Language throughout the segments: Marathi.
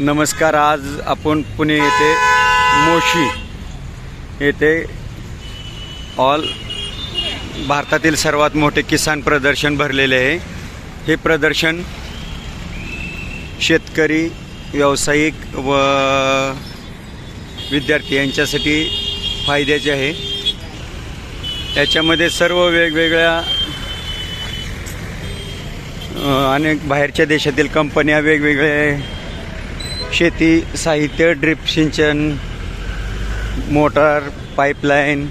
नमस्कार आज आपण पुणे येथे मोशी येथे ऑल भारतातील सर्वात मोठे किसान प्रदर्शन भरलेले आहे. हे प्रदर्शन शेतकरी व्यावसायिक व विद्यार्थी यांच्यासाठी फायद्याचे आहे. त्याच्यामध्ये सर्व वेगवेगळ्या अनेक बाहेरच्या देशातील कंपन्या वेगवेगळे शेती साहित्य ड्रिप सिंचन मोटार पाईपलाईन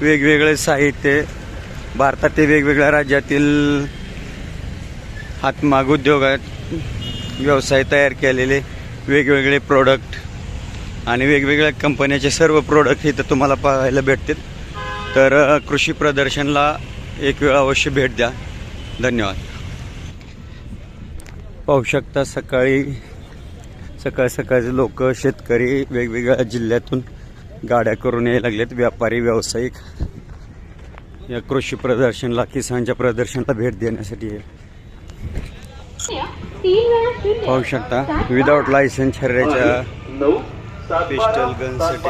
वेगवेगळे साहित्य. भारतातील वेगवेगळ्या राज्यातील हातमाग उद्योगात व्यवसाय तयार केलेले वेगवेगळे प्रोडक्ट आणि वेगवेगळ्या कंपन्याचे सर्व प्रोडक्ट इथं तुम्हाला पाहायला भेटतील. तर कृषी प्रदर्शनला एक वेळ अवश्य भेट द्या. धन्यवाद. पाहू शकता सकाळी सकाळ सकाळचे लोक शेतकरी वेगवेगळ्या जिल्ह्यातून गाड्या करून यायला लागलेत. व्यापारी व्यावसायिक या कृषी प्रदर्शनला किसानच्या प्रदर्शनला भेट देण्यासाठी पाहू शकता विदाउट लायसन्स छर्याच्या पिस्टल गनसाठी.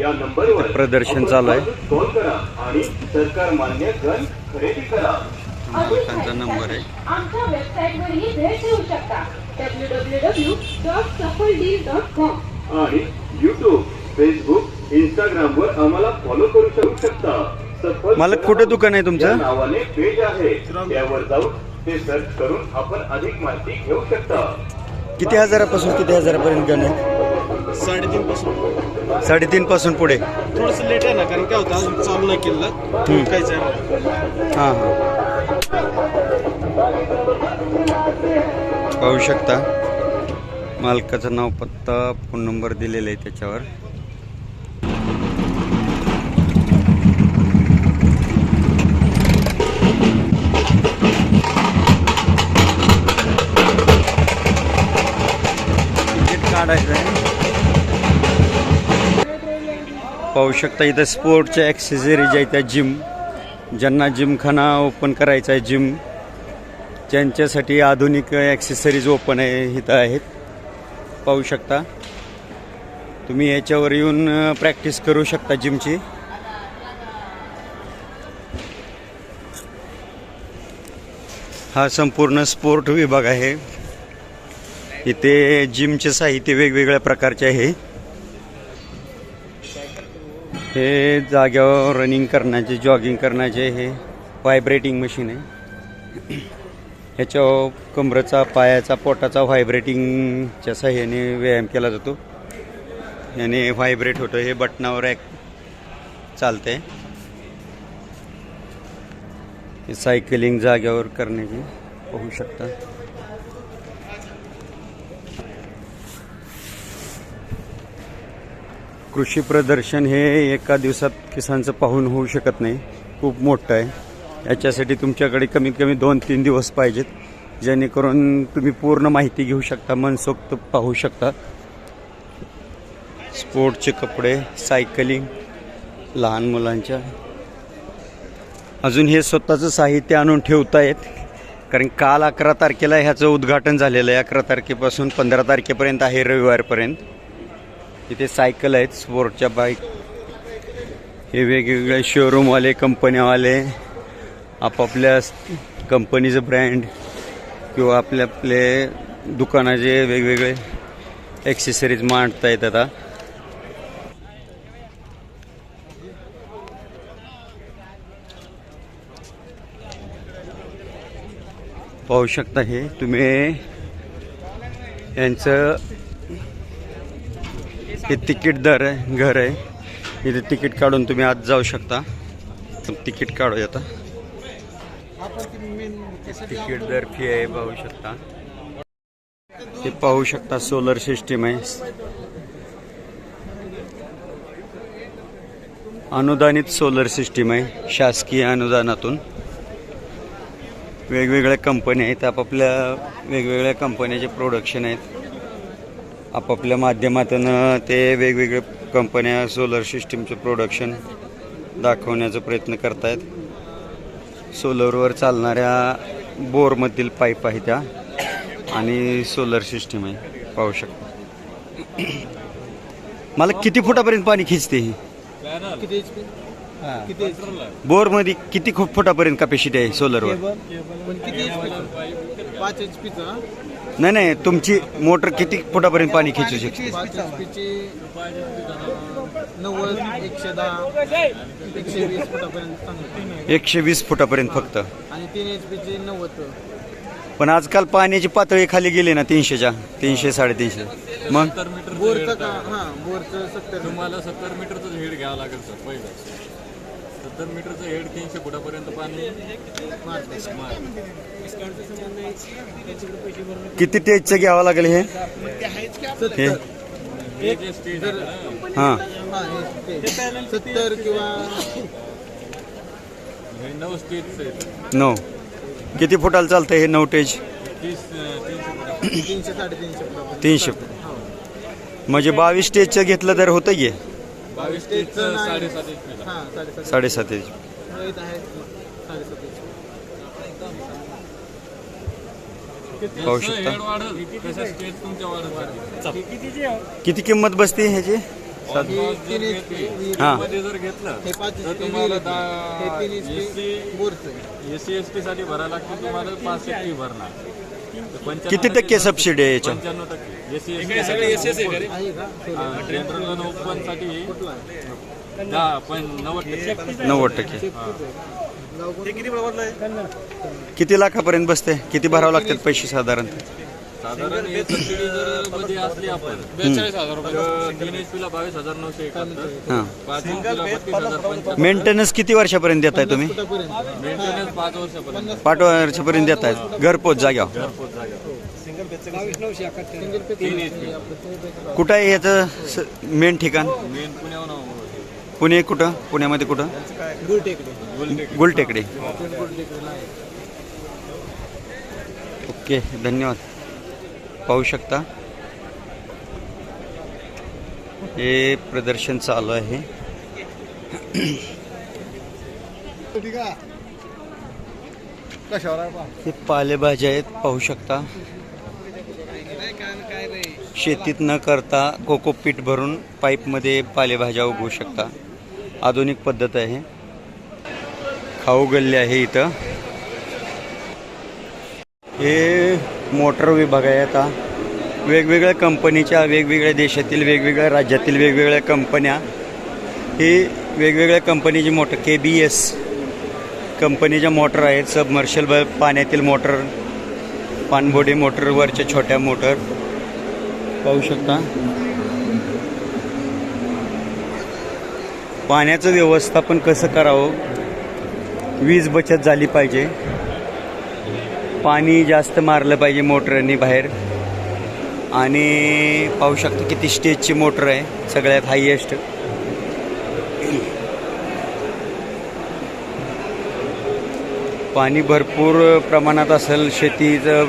या प्रदर्शन चालू आहे. सरकार मान्य गन खरेदी करा त्यांचा नंबर आहे W W W dot Safal deal dot com आणि युट्यूब फेसबुक इंस्टाग्राम वर आम्हाला फॉलो करू शकू शकता. मला कुठं दुकान आहे तुमचं? नावाने पेज आहे. त्यावर जाऊन ते सर्च करून आपण अधिक माहिती घेऊ शकता. किती हजारापासून किती हजारापर्यंत गण आहे? साडेतीन पासून साडेतीन पासून पुढे. थोडस लेट आहे ना कारण काय होतं अजून चालू नाही केलं काहीच आहे. हां हां. पाहू शकता. मालकाचं नाव पत्ता फोन नंबर दिलेला आहे त्याच्यावर. तिकीट काढायचं आहे. पाहू शकता इथं स्पोर्टच्या ॲक्सेसरीज आहेत त्या जिम ज्यांना जिमखाना ओपन करायचा आहे जिम ज्यांच्यासाठी आधुनिक ॲक्सेसरीज ओपन आहे इथं आहेत. पाहू शकता. तुम्ही याच्यावर येऊन प्रॅक्टिस करू शकता जिमची हा संपूर्ण स्पोर्ट विभाग आहे. इथे जिमचे साहित्य वेगवेगळ्या प्रकारचे आहे. हे जाग्यावर रनिंग करण्याचे जॉगिंग करण्याचे हे व्हायब्रेटिंग मशीन आहे. ह्याच्यावर कमरेचा पायाचा पोटाचा व्हायब्रेटिंगच्या साह्याने व्यायाम केला जातो. याने व्हायब्रेट होतं हे बटनावर एक चालते हे सायकलिंग जाग्यावर करण्याची पाहू शकता. कृषी प्रदर्शन हे एका दिवसात किसानचं पाहून होऊ शकत नाही. खूप मोठं आहे. याच्यासाठी तुमच्याकडे कमीत कमी दोन तीन दिवस पाहिजेत. जेणेकरून तुम्ही पूर्ण माहिती घेऊ शकता मनसोक्त पाहू शकता. स्पोर्टचे कपडे सायकलिंग लहान मुलांच्या. अजून हे स्वतःचं साहित्य आणून ठेवतायत कारण काल अकरा तारखेला ह्याचं उद्घाटन झालेलं आहे. अकरा तारखेपासून पंधरा तारखेपर्यंत आहे रविवारपर्यंत. इथे सायकल आहेत स्पोर्टच्या बाईक. हे वेगवेगळे शोरूमवाले कंपन्यावाले आपापल्या कंपनीचं ब्रँड किंवा आपले आपले दुकानाचे वेगवेगळे ॲक्सेसरीज मांडता येतात आता पाहू शकता हे तुम्ही यांचं हे तिकीट दर आहे घर आहे. इथे तिकीट काढून तुम्ही आज जाऊ शकता. तिकीट काढूया आता. तिकीट दर फी आहे पाहू शकता. ते पाहू शकता सोलर सिस्टीम आहे. अनुदानित सोलर सिस्टीम आहे शासकीय अनुदानातून. वेगवेगळ्या कंपन्या आहेत आपापल्या वेगवेगळ्या कंपन्याचे प्रोडक्शन आहेत. आपापल्या माध्यमातून ते वेगवेगळ्या कंपन्या सोलर सिस्टीमचं प्रोडक्शन दाखवण्याचा प्रयत्न करतायत. सोलरवर चालणाऱ्या बोरमधील पाईप आहे त्या आणि सोलर सिस्टीम आहे पाहू शकता. मला किती फुटापर्यंत पाणी खिचते ही? बोरमध्ये किती खूप फुटापर्यंत कॅपॅसिटी आहे सोलरवर नाही नाही तुमची मोटर किती फुटापर्यंत पाणी खेचू शकते? नव्वद एकशे दहा एकशे वीस फुटापर्यंत चांगलं. एकशे वीस फुटापर्यंत फक्त. आणि तीन एच पीची नव्वद. पण आजकाल पाण्याची पातळी खाली गेली ना तीनशेच्या. तीनशे साडेतीनशे. मग? बोरचं का? हां बोरचं सत्तर. तुम्हाला सत्तर मीटरचं हेड घ्यावं लागेल सर पहिलं. सत्तर मीटरचं हेड तीनशे फुटापर्यंत पाणी किती टेजचं घ्यावं लागेल हे? हे? स्टेज हां. सत्तर किंवा हे नऊ स्टेजचं आहे नऊ. किती फुटाला चालतं हे नऊ टेज तीस तीनशे फुटा तीनशे साडेतीनशे फुटापर्यंत तीनशे फूट. म्हणजे बावीस स्टेजचं घेतलं तर होतं बावीस स्टेजचं साडेसात हां इथं आहे साडेसात पाहू शकता हेड वाढल? तसं स्टेज तुमच्या वाढत किती किंमत बसते ह्याची? ही मध्ये जर घेतलं तर तुम्हाला एस सी एस टी साठी भरायला लागते तुम्हाला पाच भरणार. किती टक्के सबसिडी आहे पंच्याण्णव टक्के. एस जनरल ओपनसाठी? दहा पण नव्वद टक्के. नव्वद टक्के? किती लाखापर्यंत बसते? किती भरावं लागतात पैसे साधारण साधारण हे सबसिडी जर मध्ये असली आपण. बेचाळीस हजार तीन एच बावीस हजार नऊशे एकाहत्तर. हां. पाच एच पी ला बत्तीस हजार पंच्याहत्तर मेंटेनन्स किती वर्षापर्यंत देताय तुम्ही? मेंटेनन्स पाच वर्षापर्यंत. पाच वर्षापर्यंत देताय. घरपोच जाग्यावर. सिंगल पे तीन एच पी आपलं कुठं आहे याचं मेन ठिकाण? मेन पुण्याहून पुणे कुठं? पुण्यामध्ये कुठं? गुलटेकडे. ओके धन्यवाद. पाहू शकता. हे प्रदर्शन चालू आहे. हे पालेभाज्या आहेत पाहू शकता. शेतीत न करता कोकोपीट भरून पाईपमध्ये पालेभाज्या उगवू शकता. आधुनिक पद्धत आहे. खाऊ गल्ली आहे इथं. हे मोटर विभाग आहे आता. वेगवेगळ्या कंपनीच्या वेगवेगळ्या देशातील वेगवेगळ्या राज्यातील वेगवेगळ्या कंपन्या. ही वेगवेगळ्या कंपनीची मोटर के बी एस कंपनीच्या मोटर आहेत. सबमर्शल ब पाण्यातील मोटर पाणबोडी मोटरवरच्या छोट्या मोटर. पाहू शकता. पाण्याचं व्यवस्थापन कसं करावं? वीज बचत झाली पाहिजे. पाणी जास्त मारलं पाहिजे मोटरनी बाहेर. आणि पाहू शकतो किती स्टेजची मोटर आहे सगळ्यात हायेस्ट पाणी भरपूर प्रमाणात असेल शेतीचं.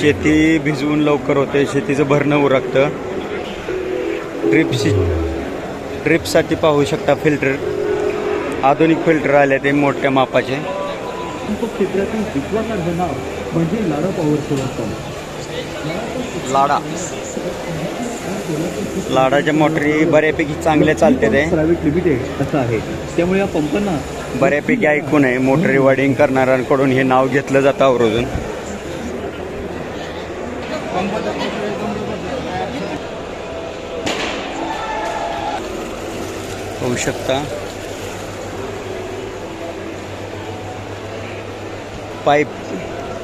शेती भिजवून लवकर होते शेतीचं भरणं उरकतं. ड्रिप सि ड्रिपसाठी पाहू शकता फिल्टर आधुनिक फिल्टर आले ते मोठ्या मापाचे. क्षेत्रातील विश्वासार्ह नाव म्हणजे लाडा पॉवर सोलर लाडा. लाडाच्या मोटरी बऱ्यापैकी चांगल्या चालते ते. प्रायव्हेट लिमिटेड असं आहे. त्यामुळे या पंपांना बऱ्यापैकी ऐकून आहे मोटरी वाडिंग करणाऱ्यांकडून हे नाव घेतलं जातं आवर्जून. होऊ शकता. पाईप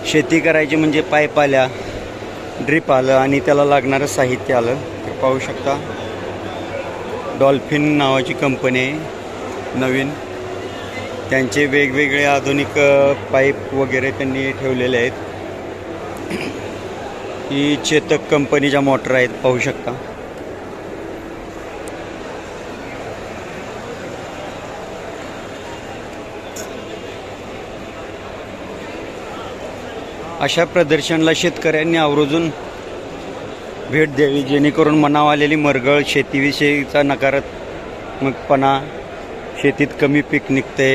शेती करायची म्हणजे पाईप आल्या ड्रीप आलं आणि त्याला लागणारं साहित्य आलं. ते पाहू शकता डॉल्फिन नावाची कंपनी आहे नवीन. त्यांचे वेगवेगळे आधुनिक पाईप वगैरे त्यांनी ठेवलेले आहेत. ही चेतक कंपनीच्या मोटर आहेत पाहू शकता. अशा प्रदर्शनाला शेतकऱ्यांनी आवर्जून भेट द्यावी जेणेकरून मनाव आलेली मरगळ शेतीविषयीचा नकारात्मकपणा शेतीत कमी पीक निघते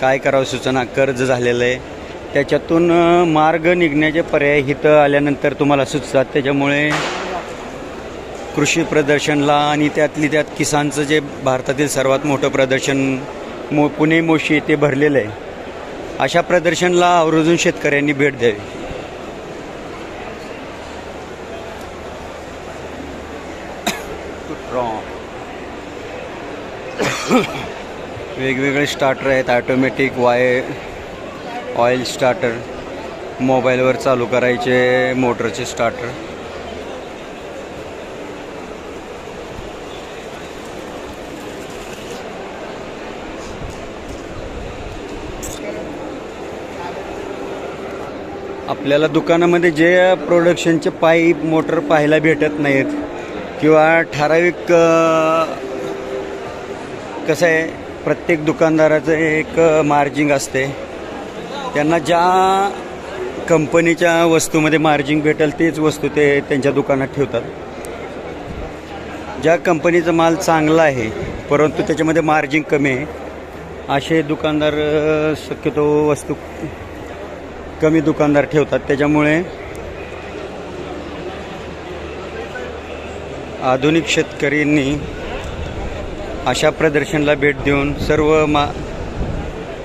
काय करावं सूचना कर्ज झालेलं आहे. त्याच्यातून मार्ग निघण्याचे पर्याय इथं आल्यानंतर तुम्हाला सुचतात. त्याच्यामुळे कृषी प्रदर्शनला आणि त्यातली त्यात किसानचं जे भारतातील सर्वात मोठं प्रदर्शन मो पुणे मोशी येथे भरलेलं आहे. अशा प्रदर्शनला आवर्जून शेतकऱ्यांनी भेट द्यावी. वेगवेगळे स्टार्टर आहेत ऑटोमॅटिक वाय ऑइल स्टार्टर मोबाईलवर चालू करायचे मोटरचे स्टार्टर आपल्याला दुकानामध्ये जे प्रोडक्शनचे पाईप मोटर पाहायला भेटत नाहीत किंवा ठराविक कसं आहे प्रत्येक दुकानदाराचं एक मार्जिंग असते. त्यांना ज्या कंपनीच्या वस्तूमध्ये मार्जिंग भेटेल तीच वस्तू ते त्यांच्या दुकानात ठेवतात. ज्या कंपनीचा माल चांगला आहे परंतु त्याच्यामध्ये मार्जिंग कमी आहे असे दुकानदार शक्यतो वस्तू कमी दुकानदार ठेवतात. त्याच्यामुळे आधुनिक शेतकऱ्यांनी अशा प्रदर्शनाला भेट देऊन सर्व मा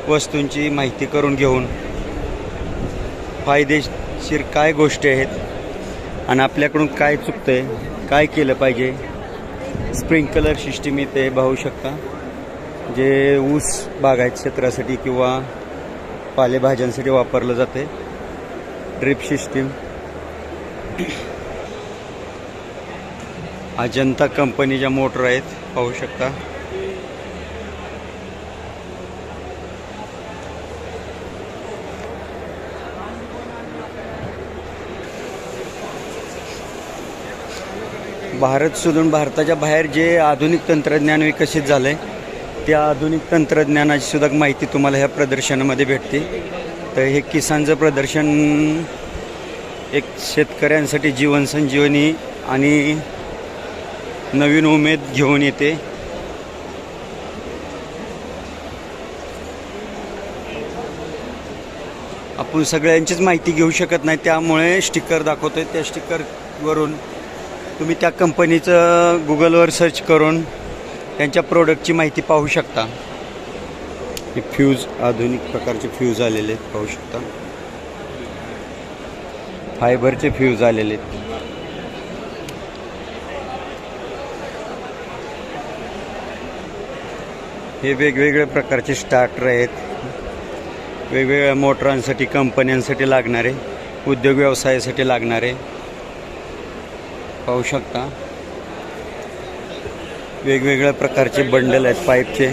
वस्तूंची माहिती करून घेऊन फायदेशीर काय गोष्टी आहेत आणि आपल्याकडून काय चुकतं आहे काय केलं पाहिजे स्प्रिंकलर सिस्टीम इथे पाहू शकता. जे ऊस बागायत क्षेत्रासाठी किंवा पालेभाज्यांसाठी वापरलं जाते. Drip system. अजंता कंपनीच्या मोटर आहेत पाहू शकता. भारत सोडून भारताच्या बाहेर जे आधुनिक तंत्रज्ञान विकसित झालं आहे त्या आधुनिक तंत्रज्ञानाची सुद्धा माहिती तुम्हाला ह्या प्रदर्शनामध्ये भेटते. तर हे किसानचं प्रदर्शन एक शेतकऱ्यांसाठी जीवन संजीवनी आणि नवीन उमेद घेऊन येते. आपण सगळ्यांचीच माहिती घेऊ शकत नाही त्यामुळे स्टिकर दाखवतोय. त्या स्टिकरवरून तुम्ही त्या कंपनीचं गुगलवर सर्च करून त्यांच्या प्रोडक्टची माहिती पाहू शकता. हे फ्यूज आधुनिक प्रकारचे फ्यूज आलेले आहेत पाहू शकता. फायबरचे फ्यूज आलेले आहेत. हे वेगवेगळ्या प्रकारचे स्टार्टर आहेत. वेगवेगळ्या मोटरांसाठी कंपन्यांसाठी लागणारे उद्योग व्यवसायासाठी लागणारे. पाहू शकता. वेगवेगळ्या प्रकारचे बंडल आहेत पाईपचे.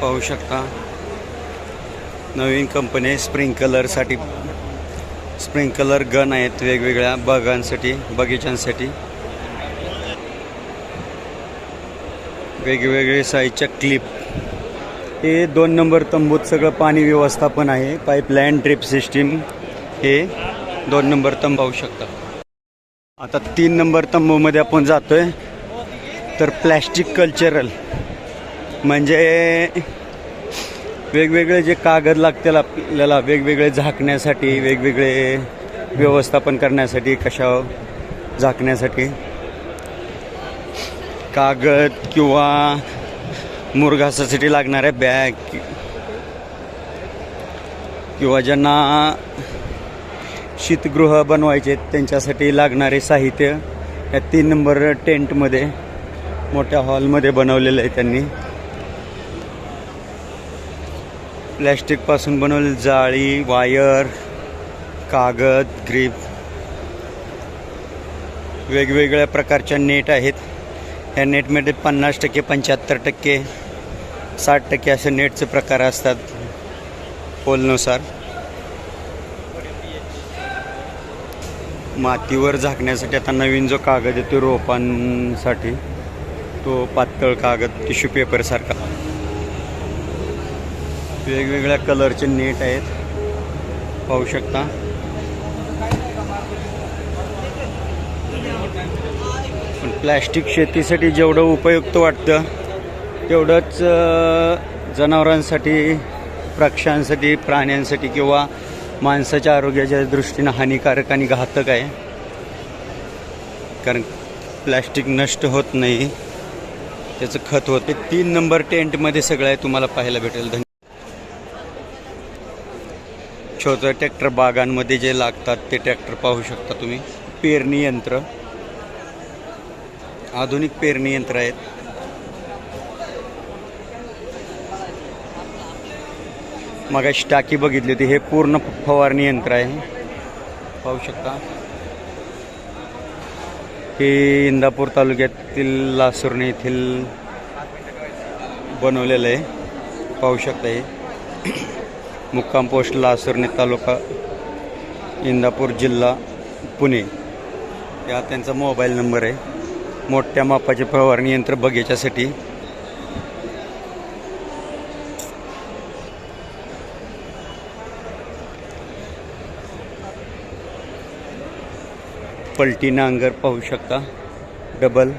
पाहू शकता. नवीन कंपनी स्प्रिंकलरसाठी स्प्रिंकलर गन आहेत वेगवेगळ्या बागांसाठी बगीचांसाठी वेगवेगळे साईजच्या क्लिप हे दोन नंबर तंबूत सगळं पाणी व्यवस्थापन आहे. पाईपलाईन ड्रिप सिस्टीम हे दोन नंबर तंबावू पाहू शकता आता तीन नंबर तंबूमध्ये आपण जातोय. तर प्लॅस्टिक कल्चरल म्हणजे वेगवेगळे जे कागद लागतील आपल्याला वेगवेगळे झाकण्यासाठी वेगवेगळे व्यवस्थापन करण्यासाठी कशा झाकण्यासाठी. कागद किंवा मुरघासासाठी लागणाऱ्या बॅग किंवा ज्यांना शीतगृह बनवायचे आहेत, त्यांच्यासाठी लागणारे साहित्य या तीन नंबर टेंटमध्ये मोठ्या हॉलमध्ये बनवलेलं आहे त्यांनी. प्लॅस्टिकपासून बनवलेली जाळी वायर कागद ग्रीप वेगवेगळ्या प्रकारच्या नेट आहेत. नेटमध्ये पन्नास टक्के पंच्याहत्तर टक्के साठ टक्के असे नेटचे प्रकार असतात पोलनुसार. मातीवर झाकण्यासाठी आता नवीन जो कागद येतो रोपांसाठी तो पातळ कागद टिश्यू पेपरसारखा वेगवेगळ्या कलरचे नेट आहेत. पाहू शकता. प्लॅस्टिक शेतीसाठी जेवढं उपयुक्त वाटतं तेवढंच जनावरांसाठी पक्ष्यांसाठी प्राण्यांसाठी किंवा माणसाच्या आरोग्याच्या दृष्टीनं हानिकारक आणि घातक आहे. कारण प्लॅस्टिक नष्ट होत नाही त्याचं खत होते. तीन नंबर टेंटमध्ये सगळं आहे तुम्हाला पाहायला भेटेल. धन्य छोटं ट्रॅक्टर बागांमध्ये जे लागतात ते ट्रॅक्टर पाहू शकता तुम्ही. पेरणी यंत्र. आधुनिक पेरणी यंत्र आहेत. मग टाकी बघितली होती हे पूर्ण फवारणी यंत्र आहे. पाहू शकता. हे इंदापूर तालुक्यातील लासुर्णे येथील बनवलेलं आहे. पाहू शकता हे. मुक्काम पोस्ट लासुर्णे तालुका इंदापूर जिल्हा पुणे. या त्यांचा मोबाईल नंबर आहे. मोठ्या मापाचे फवारणी यंत्र बगीच्यासाठी पलटी नांगर पाहू शकता. डबल.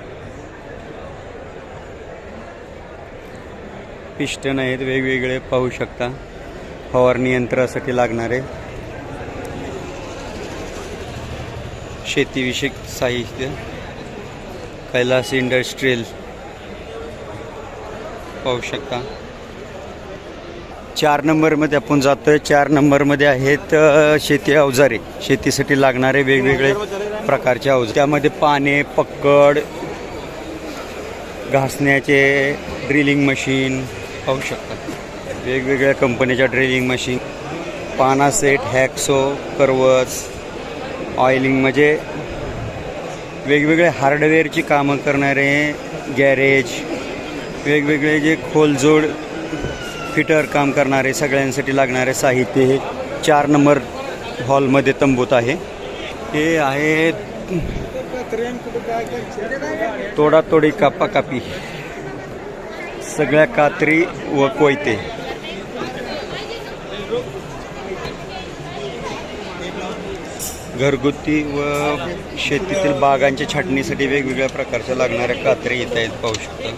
पिस्टन आहेत वेगवेगळे पाहू शकता. फवारणी यंत्रासाठी लागणारे. शेतीविषयक साहित्य. कैलास इंडस्ट्रीयल पाहू शकता. चार नंबरमध्ये आपण जातोय. चार नंबरमध्ये आहेत शेती अवजारे. शेतीसाठी लागणारे वेगवेगळे प्रकारचे अवजार. त्यामध्ये पाने पक्कड घासण्याचे ड्रिलिंग मशीन पाहू शकता. वेगवेगळ्या कंपनीच्या ड्रिलिंग मशीन. पाना सेट हॅक्सो करवस ऑइलिंग म्हणजे वेगवेगळे हार्डवेअरची कामं करणारे गॅरेज वेगवेगळे जे खोलजोड फिटर काम करणारे सगळ्यांसाठी लागणारे साहित्य हे चार नंबर हॉलमध्ये तंबूत आहे. हे आहे तोडातोडी कापाकापी. सगळ्या कात्री व कोयते. घरगुती व शेतीतील बागांच्या छाटणीसाठी वेगवेगळ्या प्रकारच्या लागणाऱ्या कात्रे येत आहेत पाहू शकता.